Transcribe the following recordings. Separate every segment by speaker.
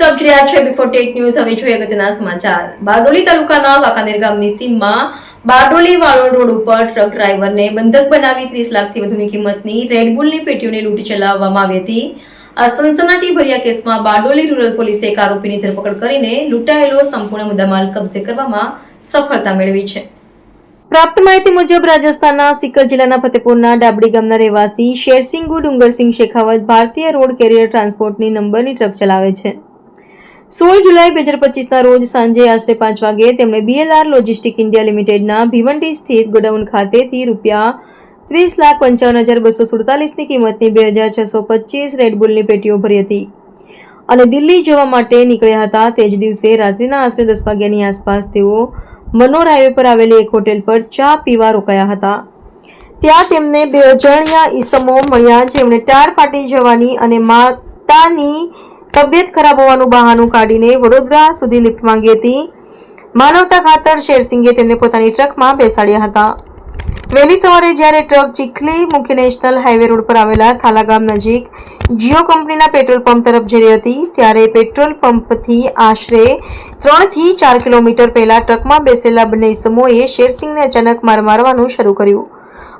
Speaker 1: મિત્રો આપ રહ્યા છો બિફોર ટેક ન્યૂઝ હવે જોઈએ અગત્યના સમાચાર. બારડોલી તાલુકાના વાંકાનેર ગામની સીમમાં બારડોલી વાળોડ રોડ ઉપર ટ્રક ડ્રાઈવરને બંધક બનાવી ત્રીસ લાખથી વધુની કિંમતની રેડબુલની પેટીઓને લૂંટી ચલાવવામાં આવી હતી. આ સનસનાટી ભર્યા કેસમાં બારડોલી રૂરલ પોલીસે એક આરોપીની ધરપકડ કરીને લૂંટાયેલો સંપૂર્ણ મુદ્દામાલ કબજે કરવામાં સફળતા મેળવી છે. પ્રાપ્ત માહિતી મુજબ રાજસ્થાનના સિકર જિલ્લાના ફતેપુરના ડાબડી ગામના રહેવાસી શેરસિંગુ ડુંગરસિંહ શેખાવત ભારતીય રોડ કેરિયર ટ્રાન્સપોર્ટની નંબરની ટ્રક ચલાવે છે. સોળ જુલાઈ બે હજાર પચીસના રોજ સાંજે આશરે પાંચ વાગે તેમણે બીએલઆર લોજિસ્ટિક ઇન્ડિયા લિમિટેડના ભિવંડી સ્થિત ગોડાઉન ખાતેથી રૂપિયા ત્રીસ લાખ પંચાવન હજાર બસો સુડતાલીસની કિંમતની બે હજાર છસો પચીસ રેડબુલની પેટીઓ ભરી હતી. અને દિલ્હી જવા માટે નીકળ્યા હતા તે જ દિવસે રાત્રિના આશરે દસ વાગ્યાની આસપાસ તેઓ મનોર હાઈવે પર આવેલી એક હોટેલ પર ચા પીવા રોકાયા હતા. ત્યાં તેમને બે અજાણ્યા ઈસમો મળ્યા જેમણે ટાર ફાટી જવાની અને માતાની તબિયત ખરાબ હોવાનું બહાનું કાઢીને વડોદરા સુધી લિફ્ટ માંગી હતી. માનવતા ખાતર શેરસિંગે તેમને પોતાની ટ્રકમાં બેસાડ્યા હતા. વહેલી સવારે જ્યારે ટ્રક ચીખલી મુખ્ય નેશનલ હાઈવે રોડ પર આવેલા થાલા ગામ નજીક જીઓ કંપનીના પેટ્રોલ પંપ તરફ જઈ રહી હતી, ત્યારે પેટ્રોલ પંપથી આશરે ત્રણથી ચાર કિલોમીટર પહેલાં ટ્રકમાં બેસેલા બંને ઇસમોએ શેરસિંગને અચાનક માર મારવાનું શરૂ કર્યું.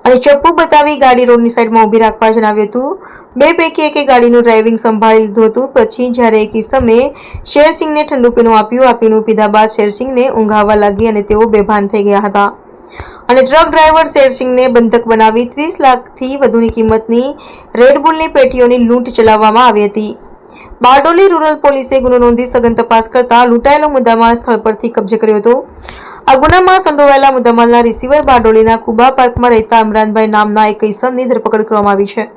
Speaker 1: અને ચપ્પુ બતાવી ગાડી રોડની સાઈડમાં ઊભી રાખવા જણાવ્યું હતું બે પૈકી એકે ગાડીનું ડ્રાઇવિંગ સંભાળી લીધું હતું. પછી જ્યારે એક ઇસમે શેરસિંગને ઠંડુ પીણું આપ્યું આ પીણું પીધા બાદ શેરસિંગને ઊંઘાવા લાગી અને તેઓ બેભાન થઈ ગયા હતા. અને ટ્રક ડ્રાઈવર શેરસિંગને બંધક બનાવી ત્રીસ લાખથી વધુની કિંમતની રેડબુલની પેટીઓની લૂંટ ચલાવવામાં આવી હતી. બારડોલી રૂરલ પોલીસે ગુનો નોંધી સઘન તપાસ કરતા લૂંટાયેલો મુદ્દામાલ સ્થળ પરથી કબજે કર્યો હતો. આ ગુનામાં સંડોવાયેલા મુદ્દામાલના રિસીવર બારડોલીના કુબા પાર્કમાં રહેતા ઇમરાનભાઈ નામના એક ઇસમની ધરપકડ કરવામાં આવી છે.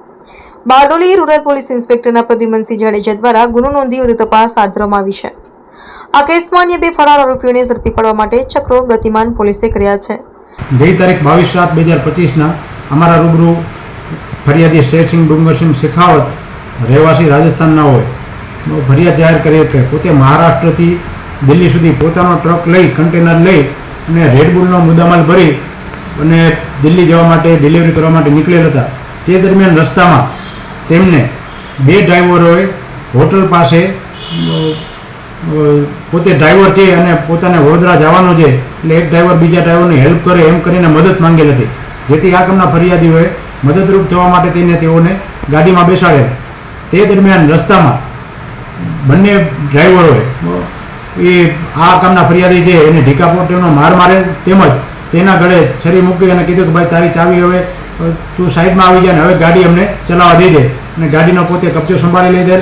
Speaker 1: બારડોલી રૂરલ પોલીસ ઇન્સ્પેક્ટરના પ્રદ્યુમનસિંહ જાડેજા દ્વારા ગુનો નોંધી વધુ તપાસ હાથ ધરવામાં આવી છે. આ કેસમાં અન્ય બે ફરાર આરોપીઓને ઝડપી પાડવા માટે ચક્રો ગતિમાન પોલીસે કર્યા છે.
Speaker 2: ગઈ તારીખ બાવીસ સાત બે હજાર પચીસના અમારા રૂબરૂ ફરિયાદી શેરસિંહ ડુંગરસિંહ શેખાવત રહેવાસી રાજસ્થાનના હોય. ફરિયાદ જાહેર કરી કે પોતે મહારાષ્ટ્રથી દિલ્હી સુધી પોતાનો ટ્રક લઈ, કન્ટેનર લઈ અને રેડબુલનો મુદ્દામાલ ભરી અને દિલ્હી જવા માટે ડિલિવરી કરવા માટે નીકળેલ હતા. તે દરમિયાન રસ્તામાં તેમને બે ડ્રાઈવરોએ હોટલ પાસે પોતે ડ્રાઈવર છે અને પોતાને વડોદરા જવાનો છે, એટલે એક ડ્રાઈવર બીજા ડ્રાઈવરની હેલ્પ કરે, એમ કરીને મદદ માંગેલ હતી. જેથી આ કામના ફરિયાદીઓએ મદદરૂપ થવા માટે તેને તેઓને ગાડીમાં બેસાડેલ તે દરમિયાન રસ્તામાં બંને ડ્રાઈવરોએ એ આ કામના ફરિયાદી છે એને ઢીકાપોટીનો માર મારેલ તેમજ તેના ગળે છરી મૂકી અને કીધું કે, ભાઈ, તારી ચાવી હવે તું સાઈડમાં આવી જાય ને, હવે ગાડી અમને ચલાવવા દઈ દે. અને ગાડીનો પોતે કબજો સંભાળી લઈ દે.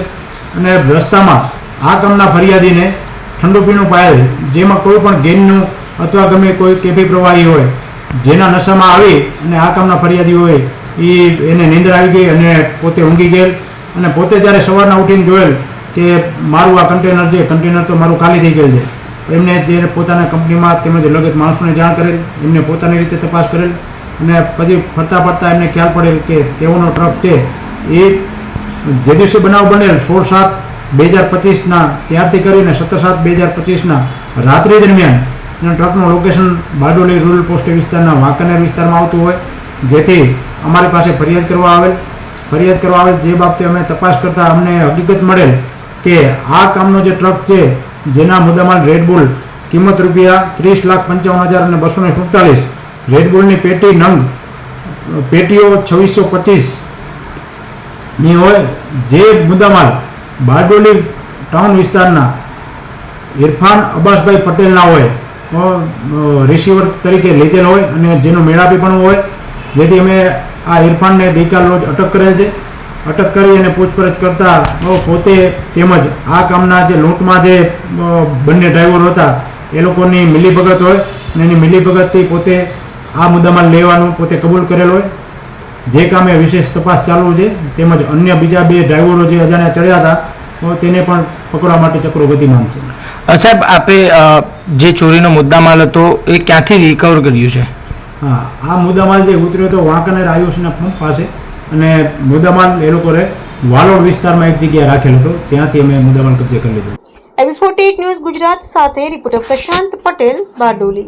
Speaker 2: અને રસ્તામાં આ કામના ફરિયાદીને ઠંડુ પીણું પાયેલ જેમાં કોઈ પણ ગેનનું અથવા ગમે કોઈ કેફી પ્રવાહી હોય, જેના નશામાં આવી અને આ કામના ફરિયાદી હોય, એ એને નીંદર આવી ગઈ અને પોતે ઊંઘી ગયેલ. અને પોતે જ્યારે સવારના ઉઠીને જોયેલ કે મારું આ કન્ટેનર છે, કન્ટેનર તો મારું ખાલી થઈ ગયેલ છે. એમને જે પોતાના કંપનીમાં તેમજ લગત માણસોને જાણ કરેલ, એમને પોતાની રીતે તપાસ કરેલ. અને પછી ફરતા ફરતા એમને ખ્યાલ પડેલ કે તેઓનો ટ્રક છે, એ જે દિવસે બનાવ બનેલ સોળ સાત બે હજાર પચીસના, ત્યારથી કરીને સત્તર સાત બે હજાર પચીસના રાત્રિ દરમિયાન એના ટ્રકનું લોકેશન બારડોલી રૂરલ પોસ્ટ વિસ્તારના વાંકાનેર વિસ્તારમાં આવતું હોય, જેથી અમારી પાસે ફરિયાદ કરવા આવેલ. ફરિયાદ કરવા આવેલ જે બાબતે અમે તપાસ કરતાં અમને હકીકત મળેલ કે આ કામનો જે ટ્રક છે, જેના મુદ્દામાલ રેડબુલ કિંમત રૂપિયા ત્રીસ લાખ પંચાવન હજાર અને બસો ને સુડતાલીસ રેડબુલની પેટી નંગ, પેટીઓ છવ્વીસો પચીસની હોય જે મુદ્દામાલ બારડોલી ટાઉન વિસ્તારના ઇરફાન અબ્બાસભાઈ પટેલના હોય રિસીવર તરીકે લીધેલ હોય અને જેનો મેળાપી પણ હોય, જેથી અમે આ ઇરફાનને ગઈકાલ રોજ અટક કરેલ છે. અટક કરી અને પૂછપરછ કરતા પોતે તેમજ આ કામના જે લૂંટમાં જે બંને ડ્રાઈવરો હતા, એ લોકોની મિલીભગત હોય અને એની મિલીભગતથી પોતે આ મુદ્દામાં લેવાનું પોતે કબૂલ કરેલ હોય. જે કામે વિશેષ તપાસ ચાલુ છે તેમજ અન્ય બીજા બે ડ્રાઈવરો જે અજાણ્યા ચડ્યા હતા તેને પણ પકડવા માટે ચક્રો ગતિમાન છે.
Speaker 3: સાહેબ આપે જે ચોરીનો મુદ્દામાલ હતો એ ક્યાંથી રિકવર કર્યું છે?
Speaker 2: હા આ મુદ્દામાલ જે ઉતર્યો હતો વાંકાનેર આયુષના પંપ પાસે. અને મુદ્દામાલ એ લોકોએ વાલોડ વિસ્તારમાં એક જગ્યાએ રાખેલો હતો ત્યાંથી અમે મુદ્દામાલ કબજે કરી લીધો.
Speaker 1: એબી ફોર્ટી ન્યૂઝ ગુજરાત સાથે રિપોર્ટર પ્રશાંત પટેલ બારડોલી.